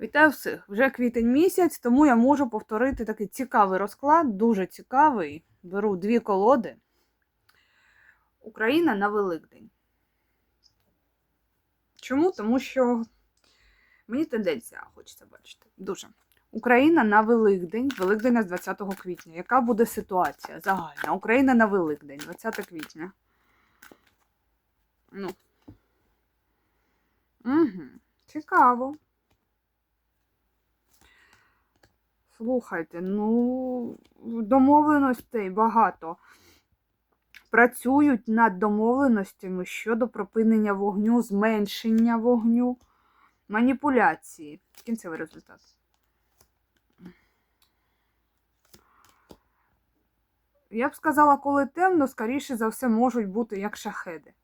Вітаю всіх! Вже квітень місяць, тому я можу повторити такий цікавий розклад, дуже цікавий. Беру дві колоди. Україна на Великдень. Чому? Тому що мені тенденція хочеться бачити. Дуже. Україна на Великдень, Великдень з 20 квітня. Яка буде ситуація загальна? Україна на Великдень, 20 квітня. Ну. Угу. Цікаво. Слухайте, ну, домовленостей багато. Працюють над домовленостями щодо припинення вогню, зменшення вогню, маніпуляції. Кінцевий результат. Я б сказала, коли темно, скоріше за все, можуть бути як шахеди.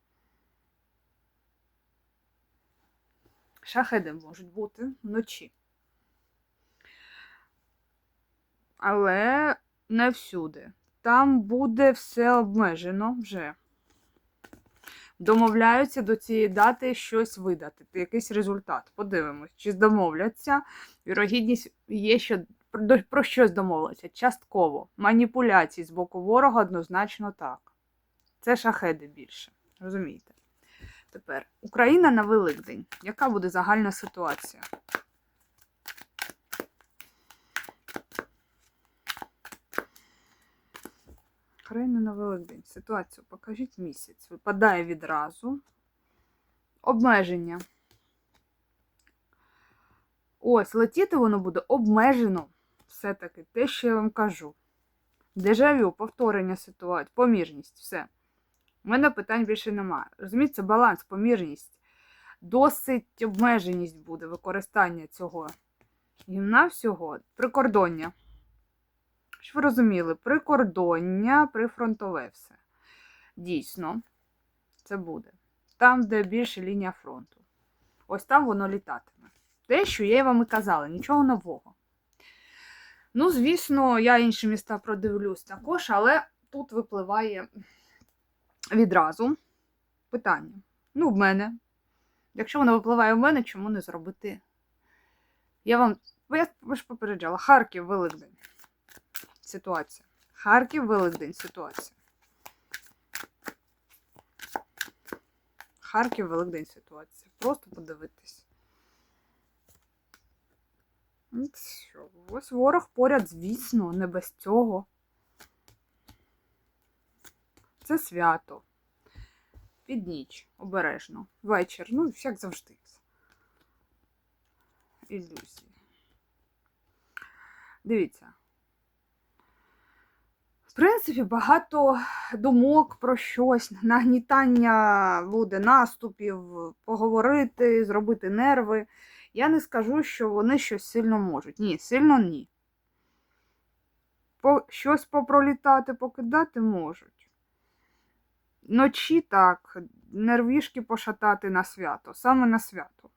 Шахеди можуть бути вночі. Але не всюди. Там буде все обмежено вже. Домовляються до цієї дати щось видати, якийсь результат. Подивимось, чи домовляться. Вірогідність є, що про, щось домовляться. Частково. Маніпуляції з боку ворога однозначно так. Це шахеди більше. Розумієте? Тепер Україна на Великдень. Яка буде загальна ситуація? Україна на Великдень. Ситуацію покажіть місяць. Випадає відразу. Обмеження. Ось, летіти воно буде обмежено. Все-таки те, що я вам кажу. Дежавю, повторення ситуації, помірність, все. У мене питань більше немає. Розумієте, баланс, помірність. Досить обмеженість буде використання цього гімна всього. Прикордоння. Щоб ви розуміли, прикордоння, прифронтове все. Дійсно, це буде. Там, де більше лінія фронту. Ось там воно літатиме. Те, що я вам і казала, нічого нового. Ну, звісно, я інші міста продивлюсь також, але тут випливає відразу питання. Ну, в мене. Якщо воно випливає в мене, чому не зробити? Я вам. Я ж попереджала, Харків Великдень ситуація. Харків Великдень ситуація. Харків Великдень ситуація. Просто подивитись. Що, Ось ворог поряд, звісно, не без цього. Це свято. Під ніч, обережно. Вечір, ну, як завжди. Ілюзії. Дивіться. В принципі, багато думок про щось, нагнітання буде наступів, поговорити, зробити нерви. Я не скажу, що вони щось сильно можуть. Ні, сильно ні. По, щось попролітати, покидати можуть. Ночі так, нервішки пошатати на свято, саме на свято.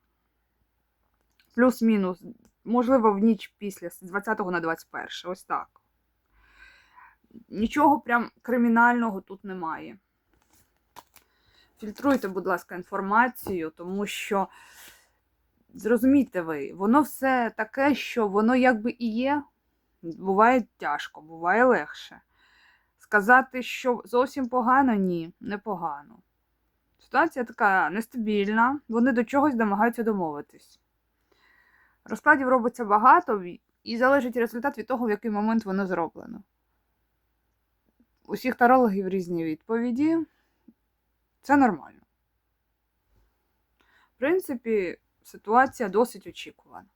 Плюс-мінус, можливо, в ніч після з 20 на 21. Ось так. Нічого прям кримінального тут немає. Фільтруйте, будь ласка, інформацію, тому що, зрозумійте ви, воно все таке, що воно якби і є. Буває тяжко, буває легше. Сказати, що зовсім погано, ні, не погано. Ситуація така нестабільна, вони до чогось намагаються домовитись. Розкладів робиться багато, і залежить результат від того, в який момент воно зроблено. Усіх тарологів різні відповіді. Це нормально. В принципі, ситуація досить очікувана.